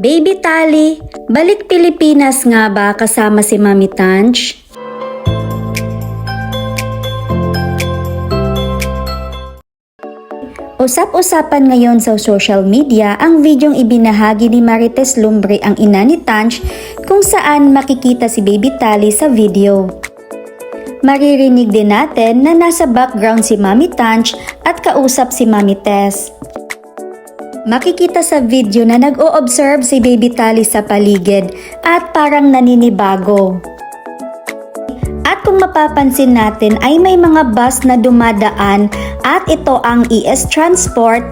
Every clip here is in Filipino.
Baby Tali, balik Pilipinas nga ba kasama si Mami Tanch? Usap-usapan ngayon sa social media ang videong ibinahagi ni Marites Lumbre ang ina ni Tanch kung saan makikita si Baby Tali sa video. Maririnig din natin na nasa background si Mami Tanch at kausap si Mami Tess. Makikita sa video na nag-o-observe si Baby Tali sa paligid at parang naninibago. At kung mapapansin natin ay may mga bus na dumadaan at ito ang ES Transport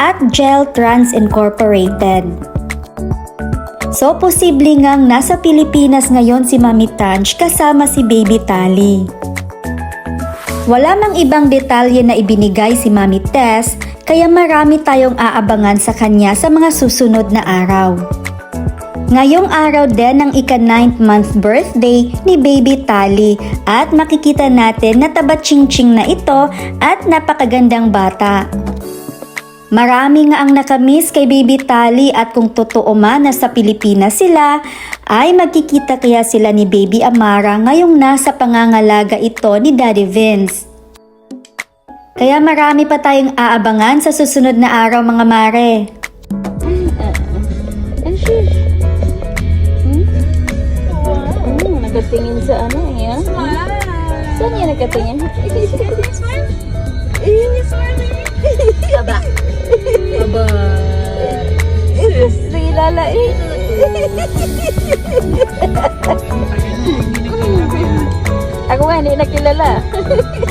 at Gel Trans Incorporated. So, posible ngang nasa Pilipinas ngayon si Mami Tanch kasama si Baby Tali. Wala mang ibang detalye na ibinigay si Mami Tess, kaya marami tayong aabangan sa kanya sa mga susunod na araw. Ngayong araw din ang ika-9th month birthday ni Baby Tali at makikita natin na taba-ching-ching na ito at napakagandang bata. Marami nga ang nakamiss kay Baby Tali at kung totoo man na sa Pilipinas sila, ay magkikita kaya sila ni Baby Amara ngayong nasa pangangalaga ito ni Daddy Vince. Kaya marami pa tayong aabangan sa susunod na araw mga mare. Hmm? Hmm, nakatingin sa ano yan? Saan yan nakatingin? Aba. Aba. Si Lala eh. Ako nga, hindi nakilala.